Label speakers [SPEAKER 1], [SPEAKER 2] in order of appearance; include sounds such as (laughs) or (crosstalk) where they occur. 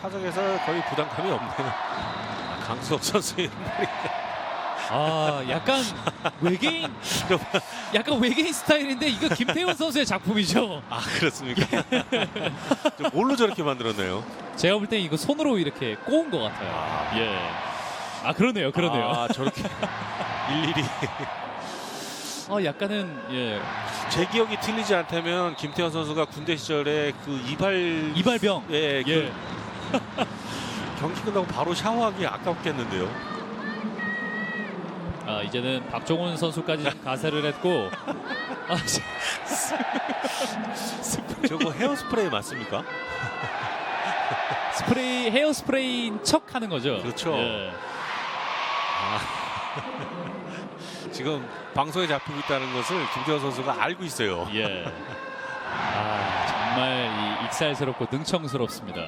[SPEAKER 1] 타석에서 거의 부담감이 없네요. 아, 강수업 선수의
[SPEAKER 2] 아 약간 외계인 (laughs) 약간 외계인 스타일인데 이거 김태훈 선수의 작품이죠.
[SPEAKER 1] 아 그렇습니까? 저 뭘로 저렇게 만들었나요?
[SPEAKER 2] 제가 볼때 이거 손으로 이렇게 꼬은 것 같아요.
[SPEAKER 1] 아,
[SPEAKER 2] 예. 아 그러네요, 그러네요.
[SPEAKER 1] 아, 저렇게 (laughs) 일일이
[SPEAKER 2] 어 약간은 예
[SPEAKER 1] 제 기억이 틀리지 않다면 김태현 선수가 군대 시절에 그 이발
[SPEAKER 2] 이발병.
[SPEAKER 1] 예, 그
[SPEAKER 2] 예. (laughs)
[SPEAKER 1] 경기 끝나고 바로 샤워하기 아깝겠는데요.
[SPEAKER 2] 아 이제는 박종훈 선수까지 좀 가세를 했고 (laughs) 아, 시-
[SPEAKER 1] 저거 헤어 스프레이 맞습니까?
[SPEAKER 2] 스프레이 헤어 스프레이인 척 하는 거죠.
[SPEAKER 1] 그렇죠.
[SPEAKER 2] 예.
[SPEAKER 1] 아. (laughs) 지금 방송에 잡히고 있다는 것을 김태현 선수가 알고 있어요.
[SPEAKER 2] 예. 아 정말 이 익살스럽고 능청스럽습니다.